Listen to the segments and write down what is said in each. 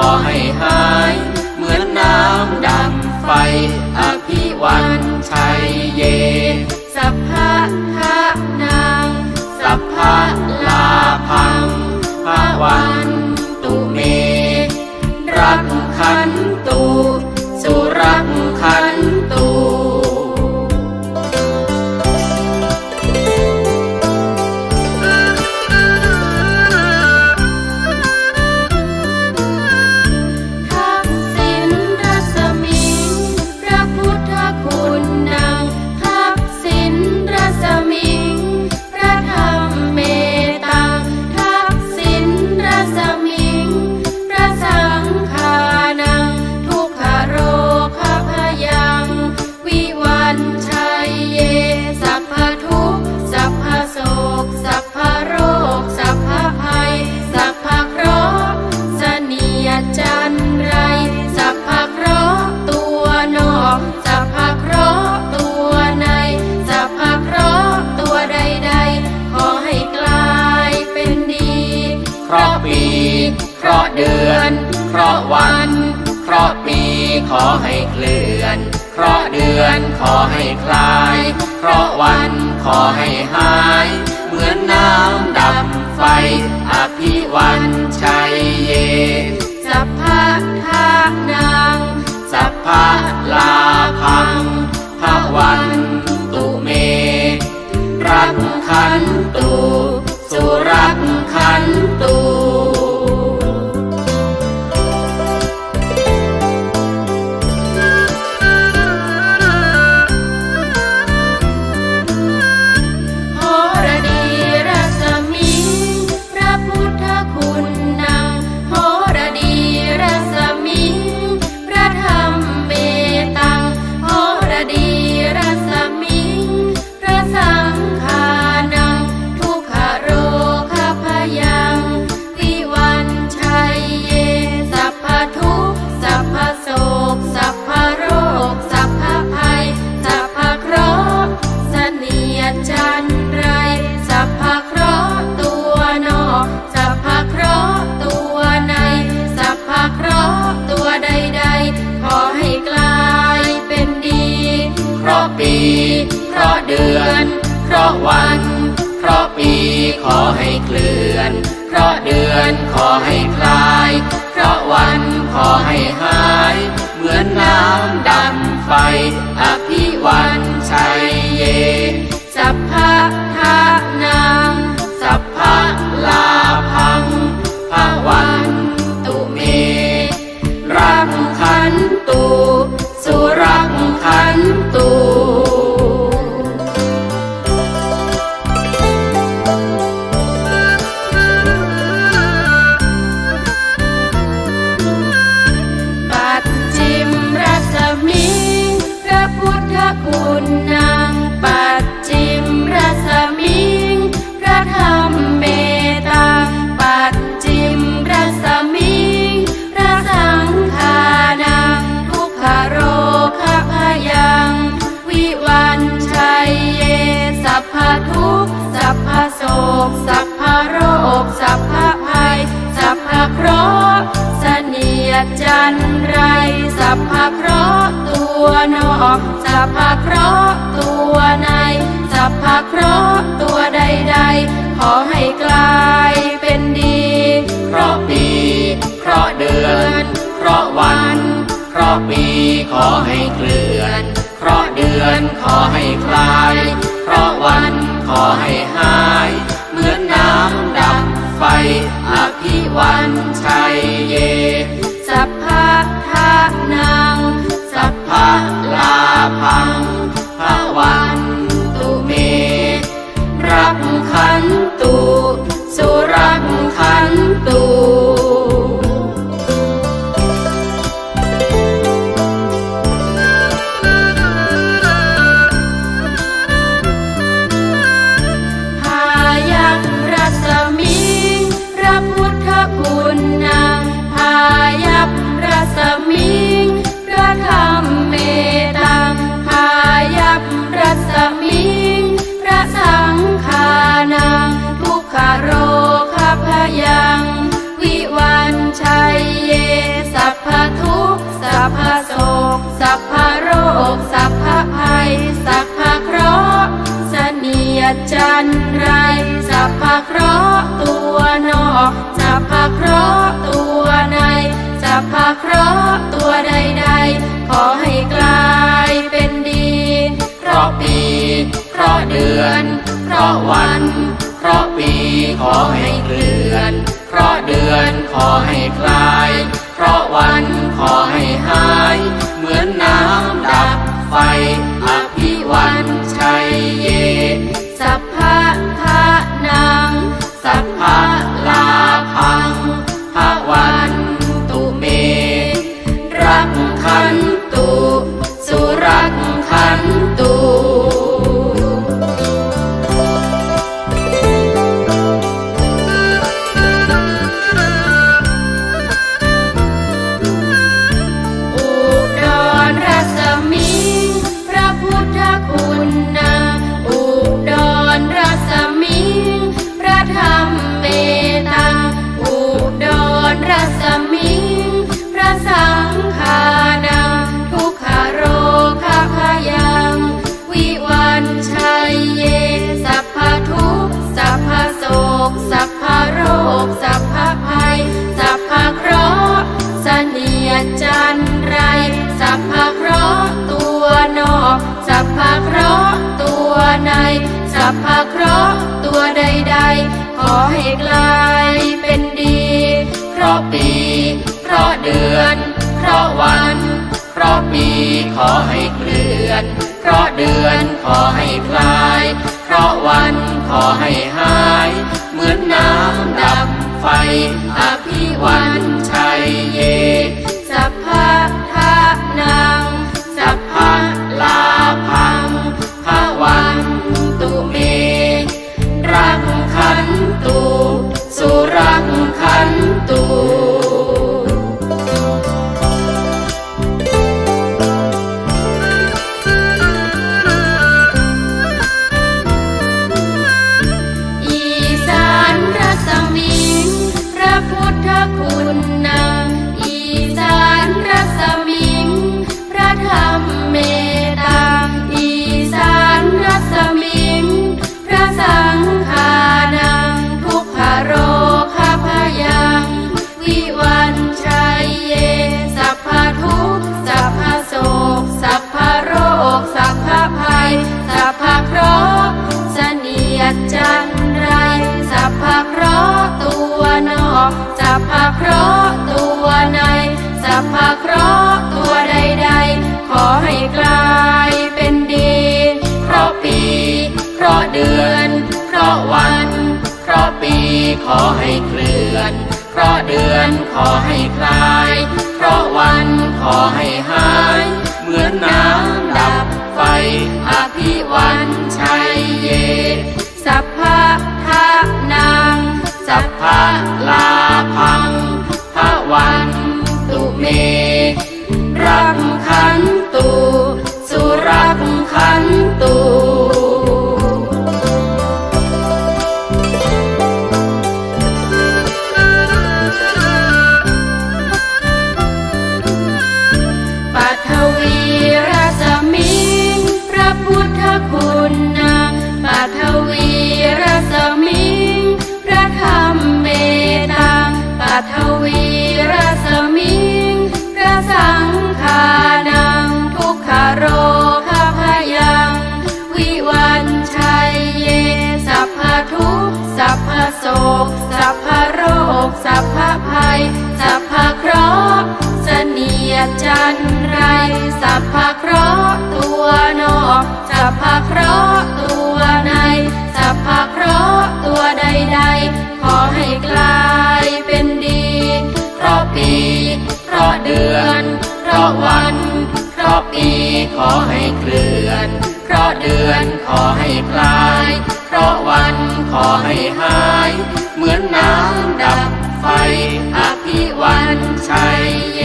อให้หา ขอให้คลาย เพราะวันขอให้หาย อนขอให้คลาย พระวันขอให้หาย เหมือนน้ำ ขอให้กลายเป็นดี เพราะปี เพราะเดือน เพราะวัน เพราะปีขอให้เคลื่อนะวัน เพราะปีขอให้เคลื่อน เพราะเดือนขอให้คลาย เพราะวันขอให้ ปีขอให้เคลื่อน เพราะเดือนขอให้คลาย เพราะวันขอให้หาย เหมือนน้ำดับไฟ อภิวันชัยเย สัพพาือน เพราะวัน เพราะปีขอให้เคลื่อน เพราะเดือนขอให้คลาย เพราะวันขอให้หาย เหมือนน้ำดับไฟอภิวันชัยเย สัพพะทานางสัพพะลาพัง เพราะเดือน เพราะวัน เพราะปีขอให้เคลื่อน เพราะเดือนขอให้คลาย เพราะวันขอให้หาย เหมือนน้ำดับไฟ อภิวันชัยเย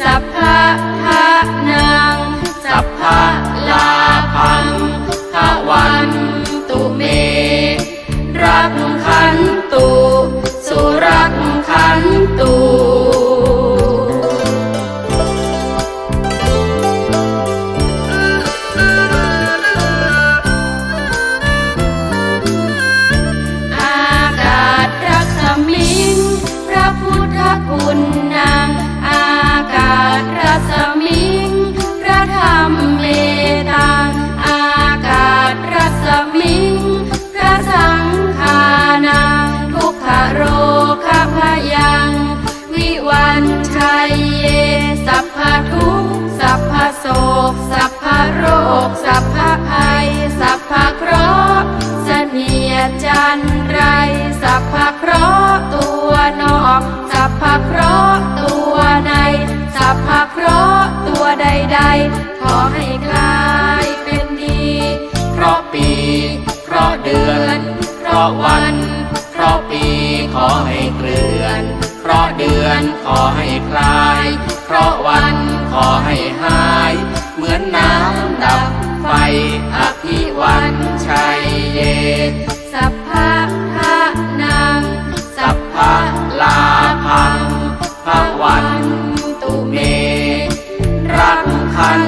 สัพพะทะนางสัพพะ ขอให้เกลือน เพราะเดือนขอให้คลาย เพราะวันขอให้หาย เหมือนน้ำดับไฟอภิวันชัยเยนสัพพะทะนัง สัพพะลาพังพระวันตุเม รักคัน